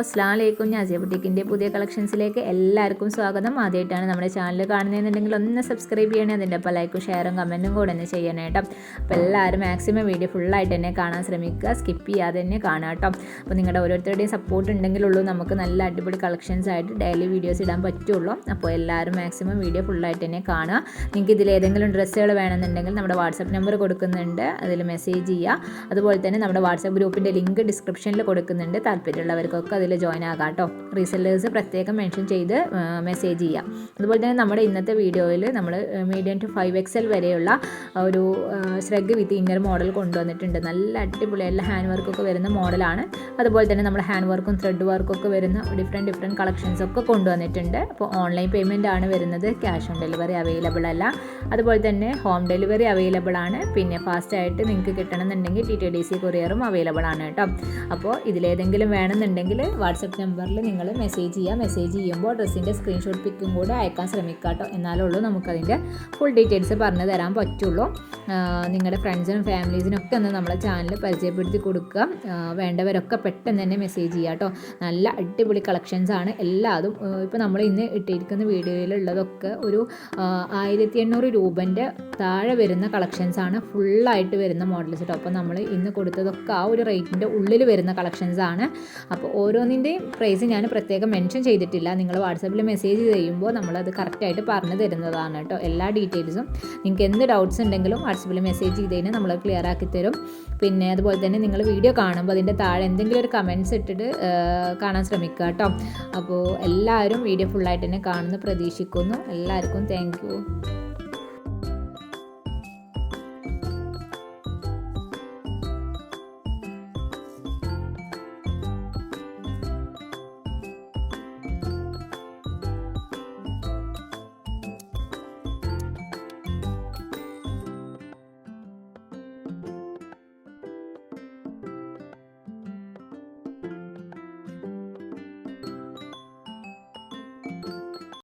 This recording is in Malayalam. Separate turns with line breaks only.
അസ്സാം വലൈക്കും ഞാസിയ ബുട്ടിക്കിന്റെ പുതിയ കളക്ഷൻസിലേക്ക് എല്ലാവർക്കും സ്വാഗതം. ആദ്യമായിട്ടാണ് നമ്മുടെ ചാനൽ കാണുന്നതെന്നുണ്ടെങ്കിൽ ഒന്ന് സബ്സ്ക്രൈബ് ചെയ്യണേ അതിന്റെ ഒപ്പം ലൈക്കും ഷെയറും കമന്റും കൂടെ ഒന്ന് ചെയ്യണേ കേട്ടോ. അപ്പോൾ എല്ലാവരും മാക്സിമം വീഡിയോ ഫുള്ളായിട്ട് തന്നെ കാണാൻ ശ്രമിക്കുക. സ്കിപ്പ് ചെയ്യാതെ തന്നെ കാണാം കേട്ടോ. അപ്പോൾ നിങ്ങളുടെ ഓരോരുത്തരുടെയും സപ്പോർട്ട് ഉണ്ടെങ്കിലുള്ളൂ നമുക്ക് നല്ല അടിപൊളി കളക്ഷൻസ് ആയിട്ട് ഡെയിലി വീഡിയോസ് ഇടാൻ പറ്റുള്ളൂ. അപ്പോൾ എല്ലാവരും മാക്സിമം വീഡിയോ ഫുള്ളായിട്ട് തന്നെ കാണുക. നിങ്ങൾക്ക് ഇതിൽ ഏതെങ്കിലും ഡ്രസ്സുകൾ വേണമെന്നുണ്ടെങ്കിൽ നമ്മുടെ വാട്സപ്പ് നമ്പർ കൊടുക്കുന്നുണ്ട്. അതിൽ മെസ്സേജ് ചെയ്യുക. അതുപോലെ തന്നെ നമ്മുടെ വാട്സപ്പ് ഗ്രൂപ്പിന്റെ ലിങ്ക് ഡിസ്ക്രിപ്ഷനിൽ കൊടുക്കുന്നുണ്ട്. താല്പര്യമുള്ളവർക്കൊക്കെ അതിൽ ജോയിൻ ആകാം കേട്ടോ റീസെല്ലേഴ്സ് പ്രത്യേകം മെൻഷൻ ചെയ്ത് മെസ്സേജ് ചെയ്യാം. അതുപോലെ തന്നെ നമ്മുടെ ഇന്നത്തെ വീഡിയോയിൽ നമ്മൾ medium to five X L വരെയുള്ള ഒരു ശ്രഗ് വിത്ത് ഇന്നർ മോഡൽ കൊണ്ടുവന്നിട്ടുണ്ട്. നല്ല അടിപൊളി എല്ലാ ഹാൻഡ് വർക്കൊക്കെ വരുന്ന മോഡലാണ് അതുപോലെ തന്നെ നമ്മുടെ ഹാൻഡ് വർക്കും ത്രെഡ് വർക്കൊക്കെ വരുന്ന ഡിഫറെന്റ് ഡിഫറെന്റ് കളക്ഷൻസ് ഒക്കെ കൊണ്ടുവന്നിട്ടുണ്ട്. അപ്പോൾ ഓൺലൈൻ പേയ്മെന്റ് ആണ് വരുന്നത്. ക്യാഷ് ഓൺ ഡെലിവറി അവൈലബിൾ അല്ല. അതുപോലെ തന്നെ ഹോം ഡെലിവറി അവൈലബിൾ ആണ്. പിന്നെ ഫാസ്റ്റായിട്ട് നിങ്ങൾക്ക് കിട്ടണമെന്നുണ്ടെങ്കിൽ ടി ടി ഡി സി കൊറിയറും അവൈലബിൾ ആണ് കേട്ടോ അപ്പോൾ ഇതിലേതെങ്കിലും വേണമെന്നുണ്ടെങ്കിൽ വാട്സപ്പ് നമ്പറിൽ നിങ്ങൾ മെസ്സേജ് ചെയ്യുക. മെസ്സേജ് ചെയ്യുമ്പോൾ ഡ്രസ്സിന്റെ സ്ക്രീൻഷോട്ട് പിക്കും കൂടെ അയക്കാൻ ശ്രമിക്കുക കേട്ടോ. എന്നാലുള്ളൂ നമുക്കതിന്റെ ഫുൾ ഡീറ്റെയിൽസ് പറഞ്ഞു തരാൻ പറ്റുള്ളൂ. നിങ്ങളുടെ ഫ്രണ്ട്സിനും ഫാമിലീസിനും ഒക്കെ ഒന്ന് നമ്മളെ ചാനൽ പരിചയപ്പെടുത്തി കൊടുക്കുക. വേണ്ടവരൊക്കെ പെട്ടെന്ന് തന്നെ മെസ്സേജ് ചെയ്യുക കേട്ടോ. നല്ല അടിപൊളി കളക്ഷൻസ് ആണ്. എല്ലാതും ഇപ്പോൾ നമ്മൾ ഇന്ന് ഇട്ടിരിക്കുന്ന വീഡിയോയിലുള്ളതൊക്കെ ഒരു ആയിരത്തി എണ്ണൂറ് രൂപന്റെ താഴെ വരുന്ന കളക്ഷൻസ് ആണ്. ഫുള്ളായിട്ട് വരുന്ന മോഡൽസ് കേട്ടോ അപ്പോൾ നമ്മൾ ഇന്ന് കൊടുത്തതൊക്കെ ആ ഒരു റേറ്റിന്റെ ഉള്ളിൽ വരുന്ന കളക്ഷൻസ് ആണ്. അപ്പോൾ ഓരോന്നിന്റെയും പ്രൈസ് ഞാൻ പ്രത്യേകം മെൻഷൻ ചെയ്തിട്ടില്ല. നിങ്ങൾ വാട്സാപ്പിൽ മെസ്സേജ് ചെയ്യുമ്പോൾ നമ്മളത് കറക്റ്റായിട്ട് പറഞ്ഞു തരുന്നതാണ് കേട്ടോ എല്ലാ ഡീറ്റെയിൽസും നിങ്ങൾക്ക് എന്ത് ഡൗട്ട്സ് ഉണ്ടെങ്കിലും വാട്സപ്പിൽ മെസ്സേജ് ചെയ്ത് കഴിഞ്ഞാൽ നമ്മൾ ക്ലിയർ ആക്കി തരും. പിന്നെ അതുപോലെ തന്നെ നിങ്ങൾ വീഡിയോ കാണുമ്പോൾ അതിന്റെ താഴെ എന്തെങ്കിലും ഒരു കമൻസ് ഇട്ടിട്ട് കാണാൻ ശ്രമിക്കുക കേട്ടോ അപ്പോൾ എല്ലാവരും വീഡിയോ ഫുള്ളായിട്ട് തന്നെ കാണുന്നു പ്രതീക്ഷിക്കുന്നു. എല്ലാവർക്കും താങ്ക്